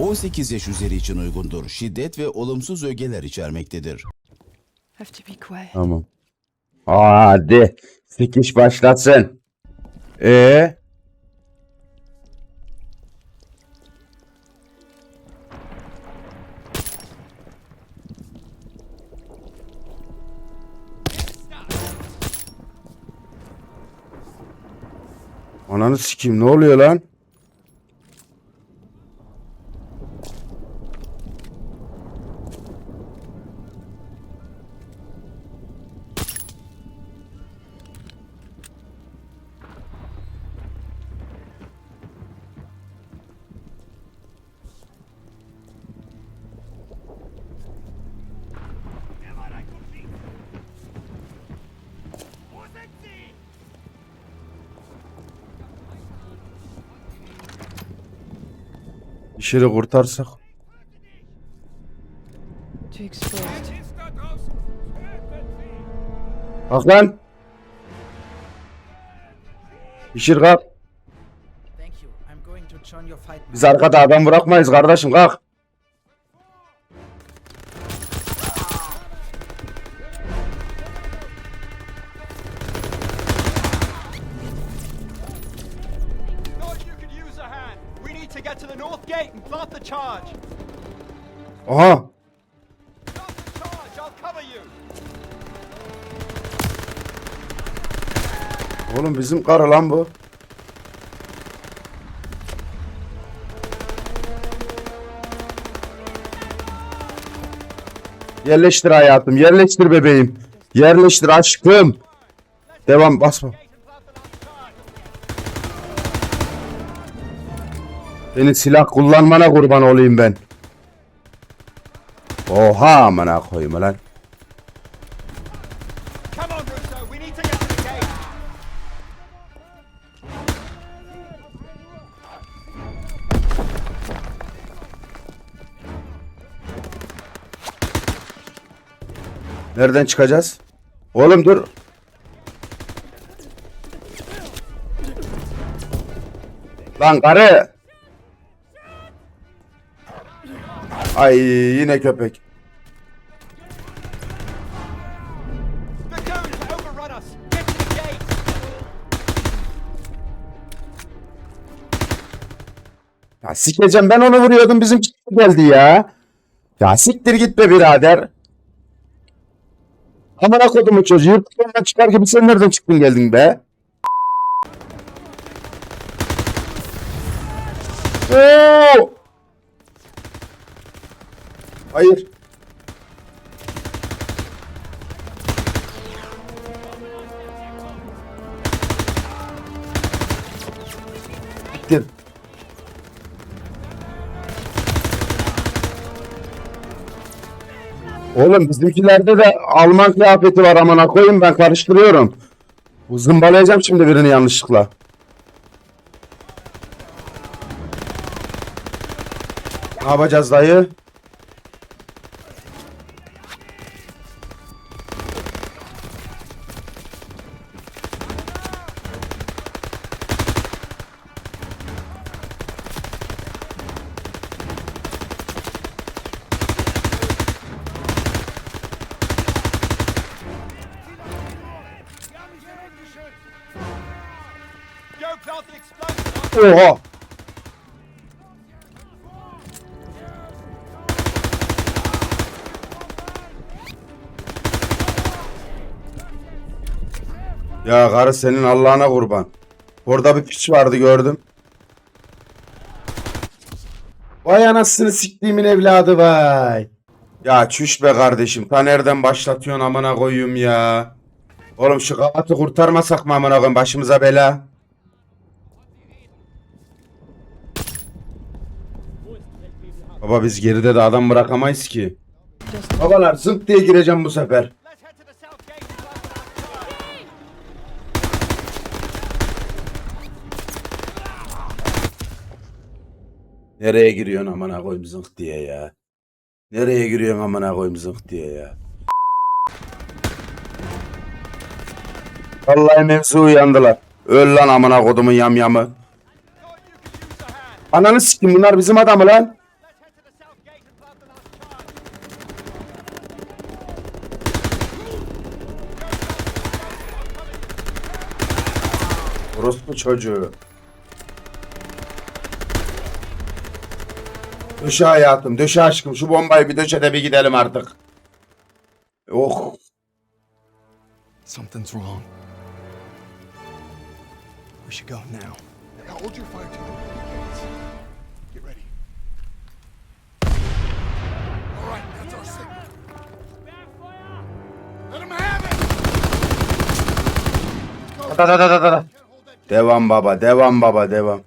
18 yaş üzeri için uygundur. Şiddet ve olumsuz ögeler içermektedir. Have to be quiet. Tamam. Hadi. Sikiş başlasın. Ee? Ananı sikeyim ne oluyor lan? İşi de kurtarsak. Kalk lan. İşir kalk. Biz arkada adam bırakmayız kardeşim kalk. North gate and plant the charge. Aha. Start the charge. I'll cover you. Oğlum bizim karı lan bu. Yerleştir hayatım, yerleştir bebeğim. Yerleştir aşkım. Devam basma. Senin silah kullanmana kurban olayım ben. Oha amına koyayım lan. Nereden çıkacağız? Oğlum dur. Lan karı. Ay yine köpek. Ya sikeceğim ben onu vuruyordum bizim geldi ya. Ya siktir git be birader. Amına kodumun çocuğu yurtlarından çıkar gibi sen nereden çıktın geldin be? Oo! Hayır. Siktir. Oğlum bizimkilerde de Alman kıyafeti var amına koyayım ben karıştırıyorum. Bu zımbalayacağım şimdi birini yanlışlıkla. Ne yapacağız dayı? Oha! Ya karı senin Allah'ına kurban. Orada bir piç vardı gördüm. Vay anasını siktiğimin evladı vay. Ya çüş be kardeşim. Ta nereden başlatıyorsun amına koyayım ya. Oğlum şu kavatı kurtarmasak mı amına koyayım başımıza bela. Baba biz geride de adam bırakamayız ki. Babalar zınt diye gireceğim bu sefer. Nereye giriyorsun amına koyayım zınk diye ya. Nereye giriyorsun amına koyayım zınk diye ya. Vallahi mevzu uyandılar. Öl lan amına kodumun yamyamı. Ananı siktim bunlar bizim adamı lan. Orospu çocuğu. Döşe hayatım, döşe aşkım. Şu bombayı bir döşede bir gidelim artık. Oh. Something's wrong. We should go now. Hold your fire to them. Da da da da da. Devam baba, devam baba, devam.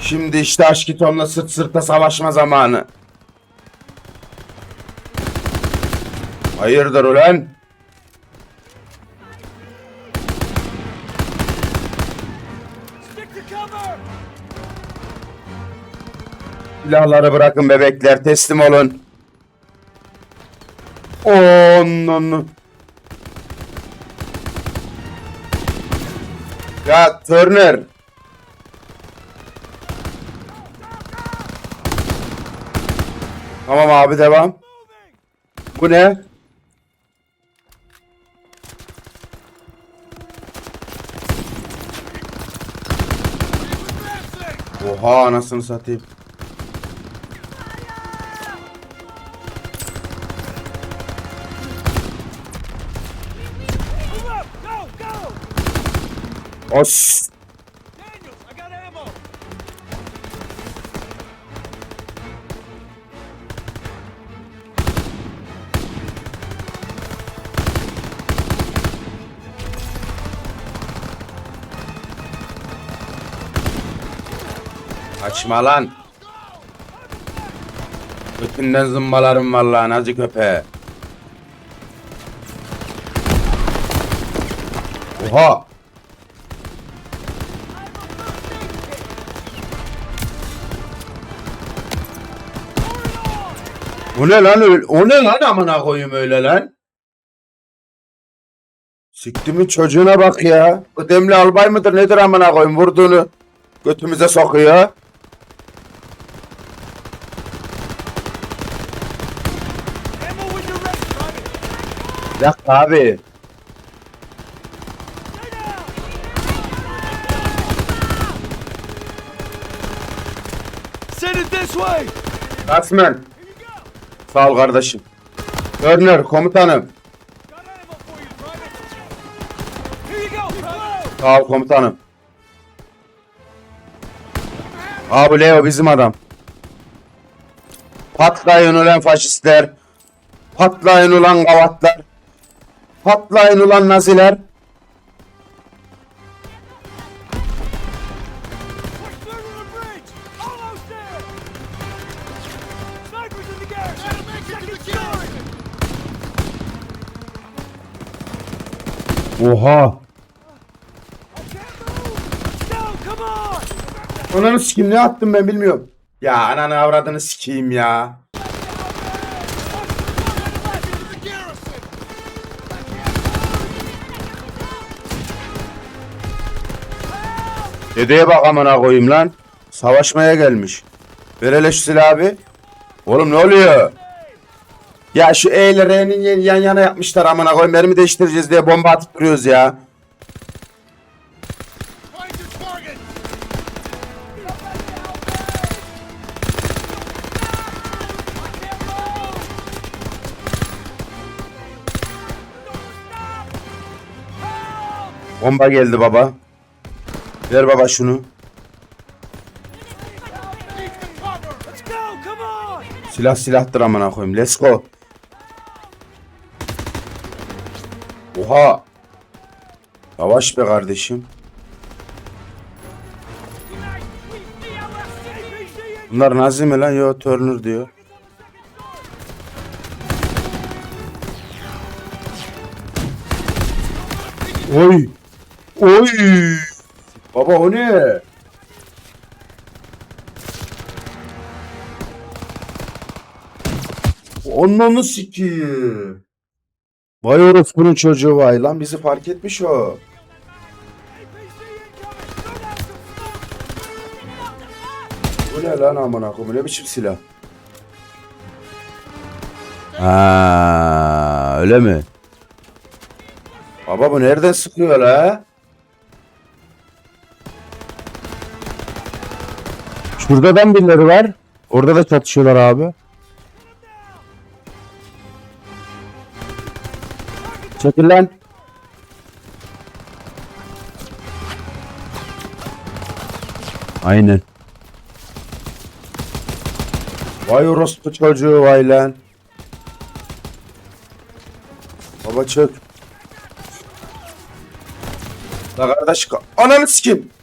Şimdi işte Aşkiton'la sırt sırta savaşma zamanı. Hayırdır ulan? Silahları bırakın bebekler, teslim olun. On, Ya Turner. Tamam abi devam. Bu ne? Oha anasını satayım. Ammo! Açma lan. Götünden zımbalarım vallahi nazi köpeğe. Oha. O ne lan öyle? O ne lan amına koyayım öyle lan? Siktimin çocuğuna bak ya. Kıdemli albay mıdır nedir amına koyayım vurduğunu götümüze sokuyor. Dakika abi. Send it this way! Rasmen. Sağ ol kardeşim. Turner komutanım. Sağ ol komutanım. Abi Leo bizim adam. Patlayın ulan faşistler. Patlayın ulan gavatlar. Patlayın ulan naziler. Oha. Go, come on! Ananı sikeyim ne attım ben bilmiyorum. Ya ananı avradını sikeyim ya. Dedeye bak amına koyayım lan. Savaşmaya gelmiş. Ver hele şu silahı abi. Oğlum ne oluyor? Ya şu E ile R'nin yan- yan yana yapmışlar amına koyayım. Mermi değiştireceğiz diye bomba atıp duruyoruz ya. Bomba geldi baba. Ver baba şunu. Silah silahtır amına koyayım. Let's go. Oha. Yavaş be kardeşim. Bunlar Nazi mi lan? Yo Turner diyor. Oy. Oy. Baba o ne? Onunu sikiyim. Vay orospunun çocuğu vay lan bizi fark etmiş o. Bu ne lan amına koyayım ne biçim silah? Ha öyle mi? Baba bu nereden sıkıyor la? Şurada da birileri var. Orada da çatışıyorlar abi. Çekil lan. Aynen. Vay orospu çocuğu vay lan. Baba çök. La kardeş ka- ananı sikim.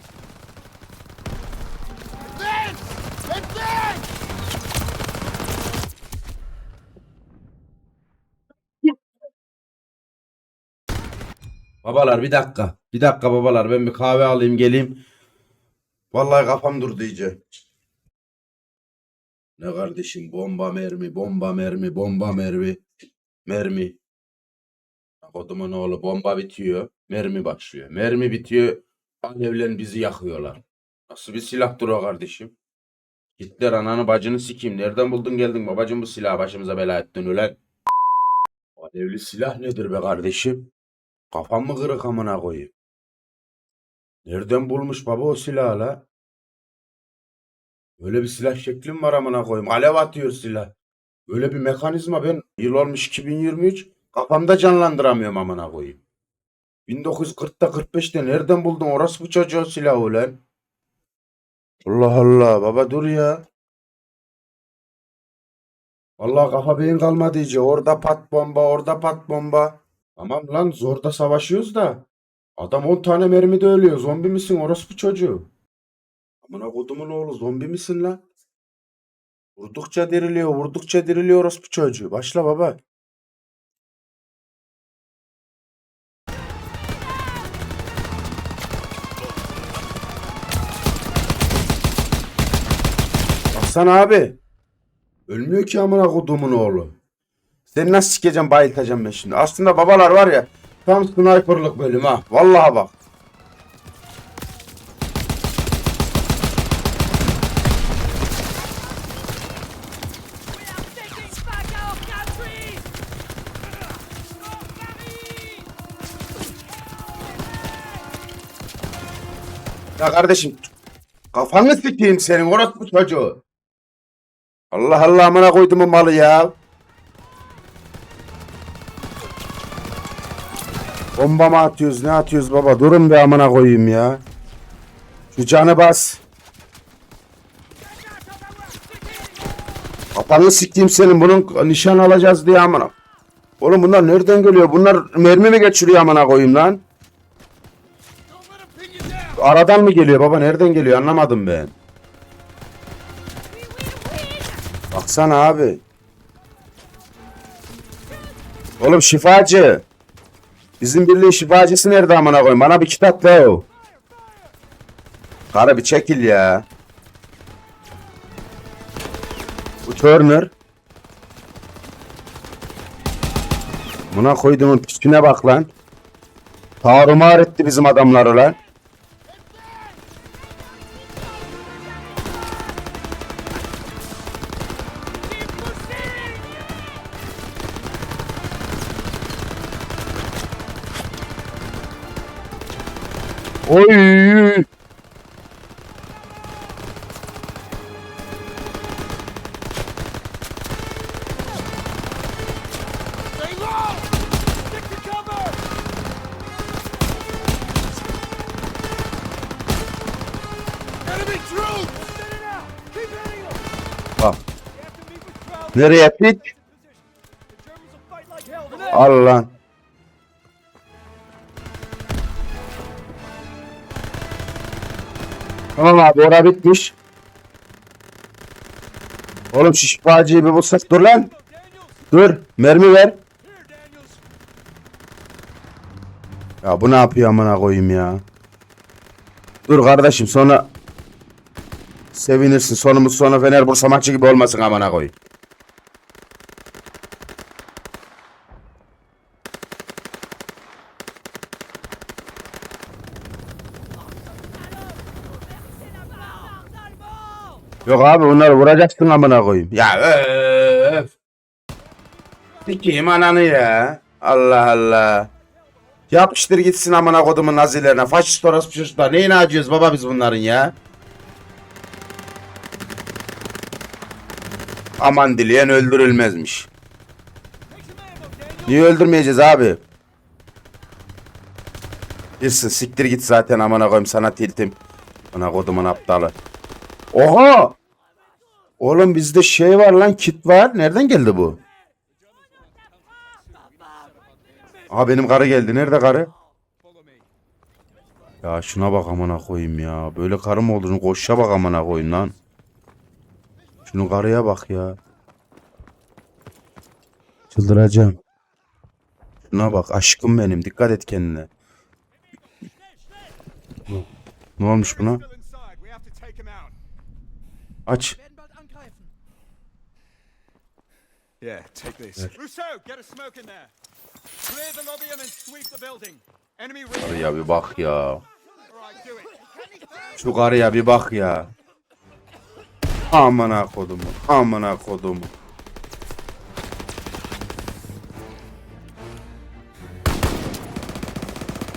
Babalar bir dakika. Bir dakika babalar ben bir kahve alayım geleyim. Vallahi kafam durdu iyice. Ne kardeşim bomba mermi bomba mermi bomba mermi mermi. Kodumun oğlu bomba bitiyor mermi başlıyor. Mermi bitiyor alevlen bizi yakıyorlar. Nasıl bir silahtır o kardeşim? Gitler ananı bacını sikeyim. Nereden buldun geldin babacım bu silahı başımıza bela ettin ulan. Alevli silah nedir be kardeşim? Kafam mı kırık amına koyayım? Nereden bulmuş baba o silahı la? Öyle bir silah şeklim var amına koyayım. Alev atıyor silah. Öyle bir mekanizma ben yıl olmuş 2023 kafamda canlandıramıyorum amına koyayım. 1940'ta 45'te nereden buldun orası bu çocuğu silahı ulan? Allah Allah baba dur ya. Allah kafa beyin kalmadı iyice. Orada pat bomba, orada pat bomba. Tamam lan zorda savaşıyoruz da. Adam 10 tane mermide ölüyor. Zombi misin orospu çocuğu? Amına kodumun oğlu zombi misin lan? Vurdukça diriliyor, vurdukça diriliyor orospu çocuğu. Başla baba. Baksana abi. Ölmüyor ki amına kodumun oğlu. Seni nasıl sikeceğim bayıltacağım ben şimdi. Aslında babalar var ya tam sniperlık bölüm ha. Vallahi bak. Ya kardeşim kafanı sikeyim senin orospu çocuğu. Allah Allah amına koydum malı ya. Bomba mı atıyoruz ne atıyoruz baba durun be amına koyayım ya. Şu canı bas. Kafanı sikeyim senin bunun nişan alacağız diye amına. Oğlum bunlar nereden geliyor? Bunlar mermi mi geçiriyor amına koyayım lan? Aradan mı geliyor baba? Nereden geliyor? Anlamadım ben. Baksana abi. Oğlum şifacı. Bizim birliğin şifacısı nerede amına koyayım? Bana bir kitap ver o. Karı bir çekil ya. Bu Turner. Buna koyduğumun pisine bak lan. Tarumar etti bizim adamları lan. Like hell. to Al lan. Tamam abi ora bitmiş. Oğlum şu şifacıyı bir bulsak dur lan. Dur mermi ver. Ya bu ne yapıyor amına koyayım ya. Dur kardeşim sonra sevinirsin. Sonumuz sonra Fener Bursa maçı gibi olmasın amına koyayım. Yok abi bunları vuracaksın amına koyayım. Ya öf. Sikeyim ananı ya. Allah Allah. Yapıştır gitsin amına kodumun nazilerine. Faşist orospu çocuklar. Neyini acıyoruz baba biz bunların ya? Aman dileyen öldürülmezmiş. Niye öldürmeyeceğiz abi? Girsin siktir git zaten amına koyayım sana tiltim. Amına kodumun aptalı. Oha! Oğlum bizde şey var lan kit var. Nereden geldi bu? Aha benim karı geldi. Nerede karı? Ya şuna bak amına koyayım ya. Böyle karı mı olur? Koşa bak amına koyayım lan. Şunun karıya bak ya. Çıldıracağım. Şuna bak aşkım benim. Dikkat et kendine. Ne olmuş buna? Aç. Yeah, take this. Rousseau, get a smoke in there. Clear the lobby and then sweep the building. Enemy raiding. Ya bir bak ya. Şu karıya bir bak ya. Amına kodumu. Amına kodumu.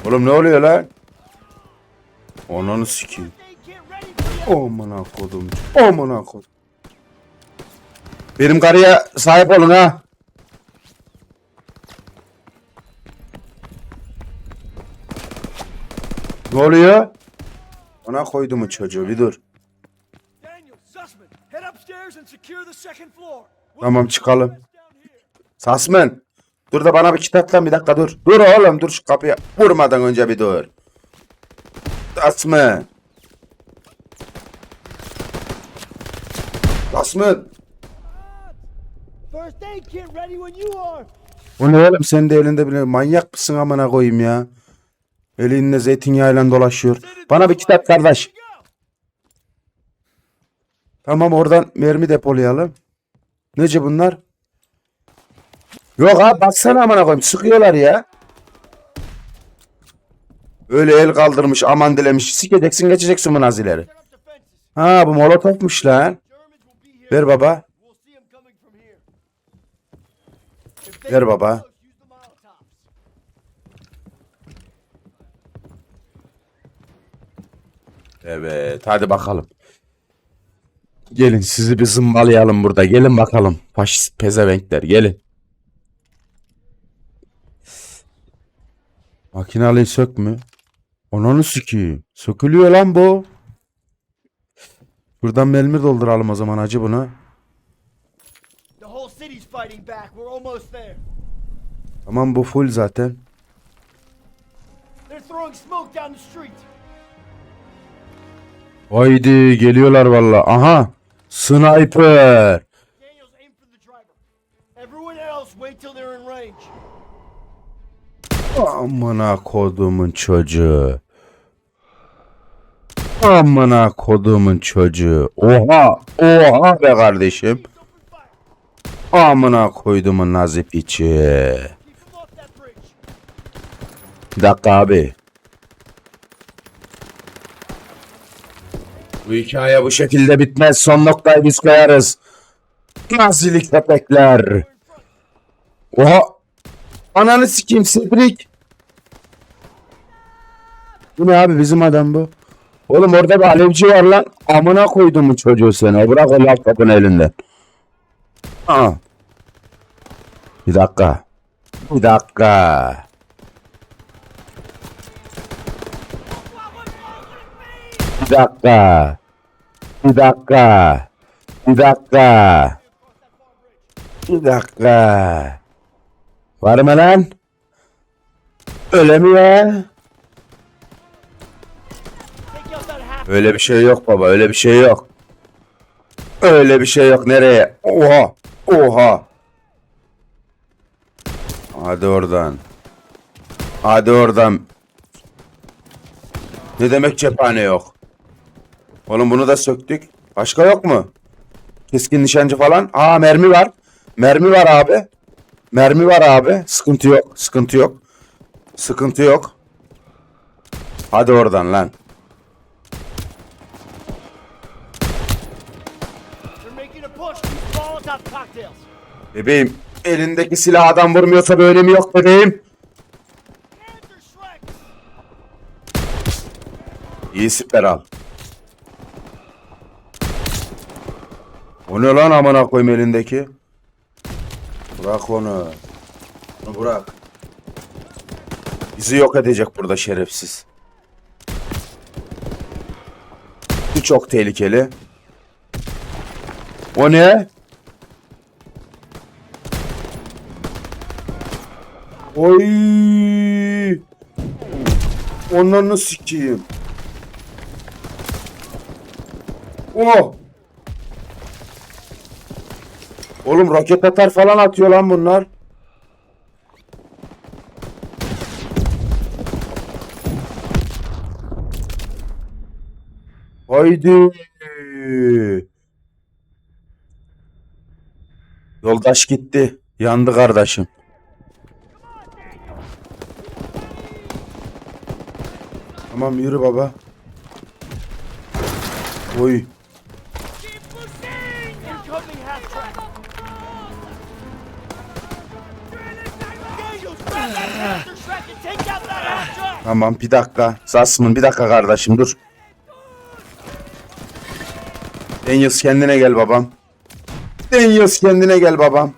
Oğlum ne oluyor lan? Ananı sikeyim. Amına kodum. Amına kodum. Benim karıya sahip olun ha. Ne oluyor? Ona koydu mu çocuğu bir dur. Tamam çıkalım. Sasmen. Dur da bana bir kitaptan bir dakika dur. Dur oğlum dur şu kapıya. Vurmadan önce bir dur. Sasmen. Sasmen. O ne oğlum sen de elinde bile manyak mısın amına koyayım ya. Elinde zeytinyağıyla dolaşıyor. Bana bir kitap kardeş. Tamam oradan mermi depolayalım. Nece bunlar? Yok abi baksana amına koyayım sıkıyorlar ya. Öyle el kaldırmış aman dilemiş. Sikeceksin geçeceksin bu nazileri. Ha bu molotofmuş lan. Ver baba. Ver baba. Evet hadi bakalım. Gelin sizi bir zımbalayalım burada. Gelin bakalım. Faşist pezevenkler gelin. Makinalıyı sök mü? Ananı sikeyim. Sökülüyor lan bu. Buradan mermi dolduralım o zaman acı buna. Tamam bu full zaten. Haydi geliyorlar valla. Aha. Sniper. Daniels, aim for the driver. Everyone else, wait till they're in range. Amına kodumun çocuğu. Amına kodumun çocuğu. Oha. Oha be kardeşim. Amına koydumun nazip içi. Bir dakika abi. Bu hikaye bu şekilde bitmez. Son noktayı biz koyarız. Nazili köpekler. Oha. Ananı sikeyim Sibrik. Bu ne abi bizim adam bu. Oğlum orada bir alevci var lan. Amına koydum bu çocuğu seni. Bırak o laptopun elinden. Aa. Bir dakika. Bir dakika. Bir dakika. Bir dakika. Bir dakika. Bir dakika. Var mı lan? Half. Öyle bir şey yok baba. Öyle bir şey yok. Öyle bir şey yok. Nereye? Oha. Oha. Hadi oradan. Hadi oradan. Ne demek cephane yok? Oğlum bunu da söktük. Başka yok mu? Keskin nişancı falan. Aa mermi var. Mermi var abi. Mermi var abi. Sıkıntı yok. Sıkıntı yok. Sıkıntı yok. Hadi oradan lan. Bebeğim elindeki silah adam vurmuyorsa bir önemi yok bebeğim. İyi siper al. O ne lan amına koyayım elindeki? Bırak onu. Onu bırak. Bizi yok edecek burada şerefsiz. Bu çok tehlikeli. O ne? Oy! Onlarını sikeyim. Oh! Oğlum roket atar falan atıyor lan bunlar. Haydi. Yoldaş gitti. Yandı kardeşim. Tamam yürü baba. Oy. Tamam bir dakika. Zasmın bir dakika kardeşim dur. Daniels kendine gel babam. Daniels kendine gel babam.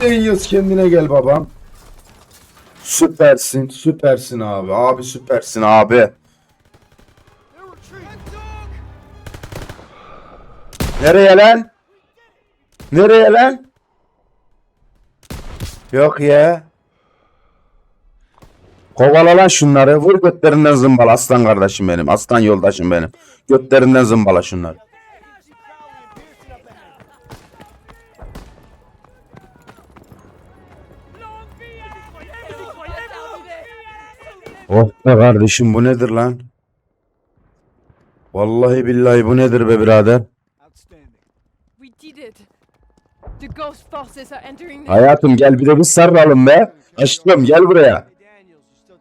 Daniels kendine gel babam. Süpersin, süpersin abi. Abi süpersin abi. Nereye lan? Nereye lan? Yok ya. Kovala lan şunları. Vur götlerinden zımbala aslan kardeşim benim. Aslan yoldaşım benim. Götlerinden zımbala şunları. Oh be kardeşim bu nedir lan? Vallahi billahi bu nedir be birader? Hayatım gel bir de biz sarılalım be. Aşkım gel buraya.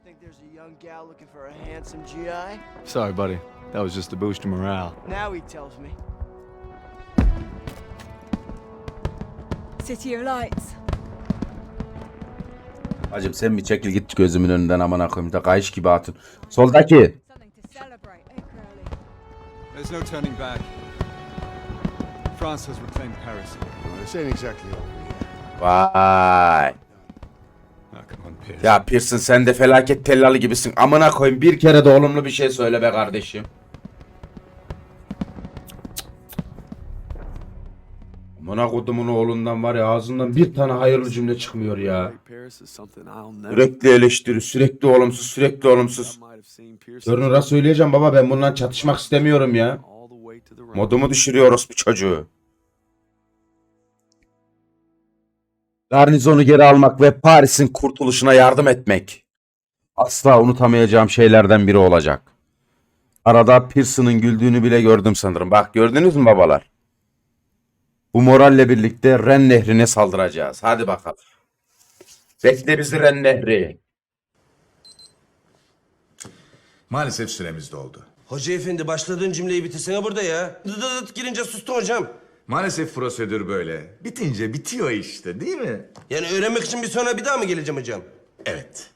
Think there's a young gal looking for a handsome GI? Sorry, buddy. That was just to boost your morale. Now he tells me. City of Lights. Hacım sen bir çekil git gözümün önünden amına koyayım da kayış gibi atın. Soldaki. There's no turning back. France has reclaimed Paris. Well, this ain't exactly over yet. Vay. Ya Pearson sen de felaket tellalı gibisin. Amına koyayım bir kere de olumlu bir şey söyle be kardeşim. Amına kodumun oğlundan var ya ağzından bir tane hayırlı cümle çıkmıyor ya. Sürekli eleştiri, sürekli olumsuz, sürekli olumsuz. Görünür'e söyleyeceğim baba ben bundan çatışmak istemiyorum ya. Modumu düşürüyoruz bu çocuğu. Garnizonu geri almak ve Paris'in kurtuluşuna yardım etmek. Asla unutamayacağım şeylerden biri olacak. Arada Pearson'ın güldüğünü bile gördüm sanırım. Bak gördünüz mü babalar? Bu moralle birlikte Ren Nehri'ne saldıracağız. Hadi bakalım. Bekle bizi Ren Nehri. Maalesef süremiz doldu. Hoca efendi başladığın cümleyi bitirsene burada ya. Dıt dıt dıt girince sustun hocam. Maalesef prosedür böyle. Bitince bitiyor işte değil mi? Yani öğrenmek için bir sonra bir daha mı geleceğim hocam? Evet.